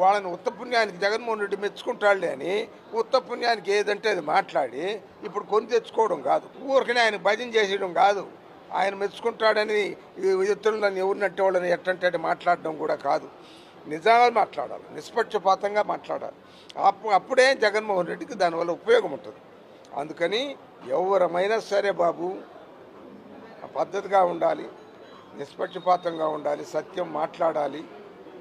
వాళ్ళని ఉత్త పుణ్యానికి జగన్మోహన్ రెడ్డి మెచ్చుకుంటాడులే అని ఉత్త పుణ్యానికి ఏదంటే అది మాట్లాడి ఇప్పుడు కొని తెచ్చుకోవడం కాదు. ఊరికనే ఆయన భజన చేసేయడం కాదు. ఆయన మెచ్చుకుంటాడని ఈ ఇతరులను ఎవరినట్టే వాళ్ళని ఎట్టంటే మాట్లాడడం కూడా కాదు. నిజాలు మాట్లాడాలి. నిష్పక్షపాతంగా మాట్లాడాలి. అప్పు అప్పుడే జగన్మోహన్ రెడ్డికి దానివల్ల ఉపయోగం ఉంటుంది. అందుకని ఎవరమైనా సరే బాబు పద్ధతిగా ఉండాలి. నిష్పక్షపాతంగా ఉండాలి. సత్యం మాట్లాడాలి.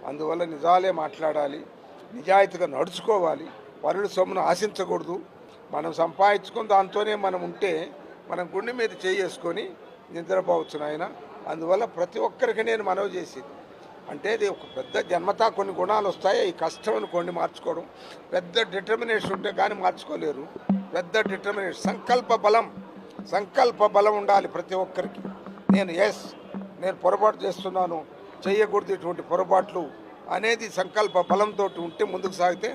అందువల్ల నిజాలే మాట్లాడాలి నిజాయితీగా నడుచుకోవాలి పరుల సొమ్మును ఆశించకూడదు. మనం సంపాదించుకుని దాంతోనే మనం ఉంటే మనం గుండె మీద చేసుకొని నిద్రపోవచ్చు నాయన. అందువల్ల ప్రతి ఒక్కరికి నేను మనవి చేసేది. అంటే ఇది ఒక పెద్ద జన్మతా కొన్ని గుణాలు వస్తాయి ఈ కష్టం కొన్ని మార్చుకోవడం. పెద్ద డిటర్మినేషన్ ఉంటే కానీ మార్చుకోలేరు. పెద్ద డిటర్మినేషన్ సంకల్ప బలం సంకల్ప బలం ఉండాలి ప్రతి ఒక్కరికి. నేను ఎస్ నేను పొరపాటు చేస్తున్నాను. చేయకూడదు ఇటువంటి పొరపాట్లు అనేది సంకల్ప బలంతో ఉంటే ముందుకు సాగితే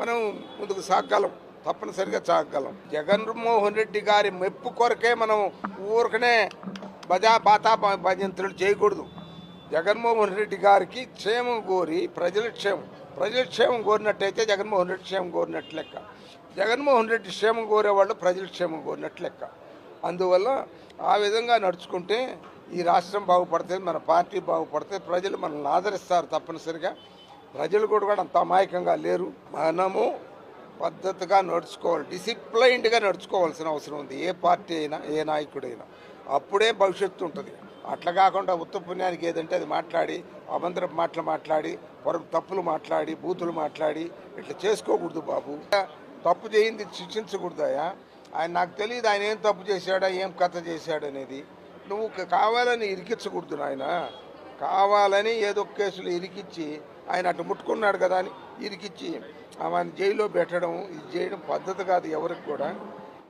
మనం ముందుకు సాగగలం తప్పనిసరిగా సాగగలం. జగన్మోహన్ రెడ్డి గారి మెప్పు కొరకే మనం ఊరికనే బజా బాతా భజంతులు చేయకూడదు. జగన్మోహన్ రెడ్డి గారికి క్షేమం కోరి ప్రజల క్షేమం ప్రజల క్షేమం కోరినట్టయితే జగన్మోహన్ రెడ్డి క్షేమం కోరినట్టు లెక్క. జగన్మోహన్ రెడ్డి క్షేమం కోరేవాళ్ళు ప్రజల క్షేమం కోరినట్టు లెక్క. అందువల్ల ఆ విధంగా నడుచుకుంటే ఈ రాష్ట్రం బాగుపడుతుంది మన పార్టీ బాగుపడితే ప్రజలు మనల్ని ఆదరిస్తారు తప్పనిసరిగా. ప్రజలు కూడా కూడా అంత అమాయకంగా లేరు. మనము పద్ధతిగా నడుచుకోవాలి డిసిప్లైన్డ్గా నడుచుకోవాల్సిన అవసరం ఉంది. ఏ పార్టీ అయినా ఏ నాయకుడైనా. అప్పుడే భవిష్యత్తు ఉంటుంది. అట్లా కాకుండా ఉత్త పుణ్యానికి ఏదంటే అది మాట్లాడి అమంతరపు మాటలు మాట్లాడి పొర తప్పులు మాట్లాడి బూతులు మాట్లాడి ఇట్లా చేసుకోకూడదు బాబు. తప్పు చేయింది శిక్షించకూడదాయా ఆయన నాకు తెలియదు ఆయన ఏం తప్పు చేశాడా ఏం కథ చేశాడు అనేది నువ్వు కావాలని ఇరికించకూడదు నాయన. కావాలని ఏదో కేసులు ఇరికిచ్చి ఆయన అటు ముట్టుకున్నాడు కదా అని ఇరికిచ్చి ఆమెను జైల్లో పెట్టడం ఇది చేయడం పద్ధతి కాదు ఎవరికి కూడా.